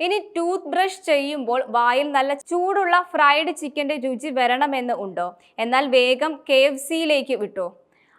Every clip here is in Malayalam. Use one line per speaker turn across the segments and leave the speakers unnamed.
ഇനി ടൂത്ത് ബ്രഷ് ചെയ്യുമ്പോൾ വായിൽ നല്ല ചൂടുള്ള ഫ്രൈഡ് ചിക്കന്റെ രുചി വരണമെന്ന് ഉണ്ടോ? എന്നാൽ വേഗം കെ എഫ് സിയിലേക്ക് വിട്ടോ.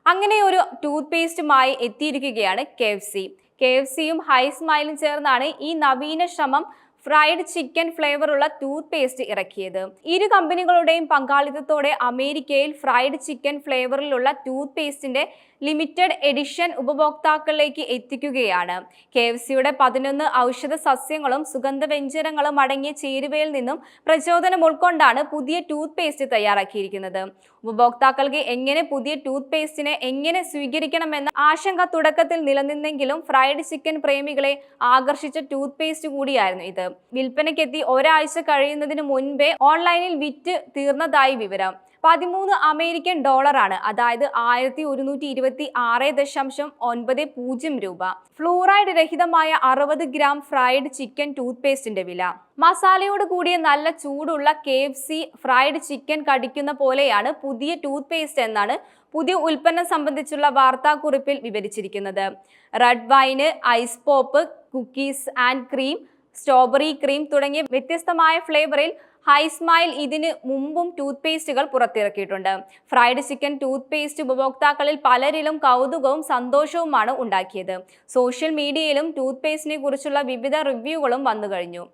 അങ്ങനെ ഒരു ടൂത്ത് പേസ്റ്റുമായി എത്തിയിരിക്കുകയാണ് K F C K F സിയും ഹൈ സ്മൈലും ചേർന്നാണ് ഈ നവീന ശ്രമം ഫ്രൈഡ് ചിക്കൻ ഫ്ലേവറുള്ള ടൂത്ത് പേസ്റ്റ് ഇറക്കിയത്. ഇരു കമ്പനികളുടെയും പങ്കാളിത്തത്തോടെ അമേരിക്കയിൽ ഫ്രൈഡ് ചിക്കൻ ഫ്ലേവറിലുള്ള ടൂത്ത് പേസ്റ്റിന്റെ ലിമിറ്റഡ് എഡിഷൻ ഉപഭോക്താക്കളിലേക്ക് എത്തിക്കുകയാണ്. കെ എഫ് സിയുടെ പതിനൊന്ന് ഔഷധ സസ്യങ്ങളും സുഗന്ധവ്യഞ്ജനങ്ങളും അടങ്ങിയ ചേരുവയിൽ നിന്നും പ്രചോദനം ഉൾക്കൊണ്ടാണ് പുതിയ ടൂത്ത് പേസ്റ്റ് തയ്യാറാക്കിയിരിക്കുന്നത്. ഉപഭോക്താക്കൾക്ക് എങ്ങനെ പുതിയ ടൂത്ത് പേസ്റ്റിനെ എങ്ങനെ സ്വീകരിക്കണമെന്ന ആശങ്ക തുടക്കത്തിൽ നിലനിന്നെങ്കിലും ഫ്രൈഡ് ചിക്കൻ പ്രേമികളെ ആകർഷിച്ച ടൂത്ത് പേസ്റ്റ് കൂടിയായിരുന്നു ഇത്. വിൽപ്പനയ്ക്കെത്തി ഒരാഴ്ച കഴിയുന്നതിന് മുൻപേ ഓൺലൈനിൽ വിറ്റ് തീർന്നതായി വിവരം. പതിമൂന്ന് അമേരിക്കൻ ഡോളറാണ് അതായത് ആയിരത്തി ഒരുന്നൂറ്റി ഇരുപത്തി ആറ് ദശാംശം ഒൻപത് പൂജ്യം രൂപ. ഫ്ലൂറൈഡ് രഹിതമായ അറുപത് ഗ്രാം ഫ്രൈഡ് ചിക്കൻ ടൂത്ത് പേസ്റ്റിന്റെ വില. മസാലയോട് കൂടിയ നല്ല ചൂടുള്ള K F C fried chicken കടിക്കുന്ന പോലെയാണ് പുതിയ ടൂത്ത് പേസ്റ്റ് എന്നാണ് പുതിയ ഉൽപ്പന്നം സംബന്ധിച്ചുള്ള വാർത്താക്കുറിപ്പിൽ വിവരിച്ചിരിക്കുന്നത്. Red wine ice pop cookies and cream strawberry cream തുടങ്ങിയ വ്യത്യസ്തമായ ഫ്ലേവറിൽ ഹൈസ്മൈൽ ഇതിന് മുമ്പും ടൂത്ത് പേസ്റ്റുകൾ പുറത്തിറക്കിയിട്ടുണ്ട്. ഫ്രൈഡ് ചിക്കൻ ടൂത്ത് പേസ്റ്റ് ഉപഭോക്താക്കളിൽ പലരിലും കൗതുകവും സന്തോഷവുമാണ് ഉണ്ടാക്കിയത്. സോഷ്യൽ മീഡിയയിലും ടൂത്ത് പേസ്റ്റിനെ കുറിച്ചുള്ള വിവിധ റിവ്യൂകളും വന്നു കഴിഞ്ഞു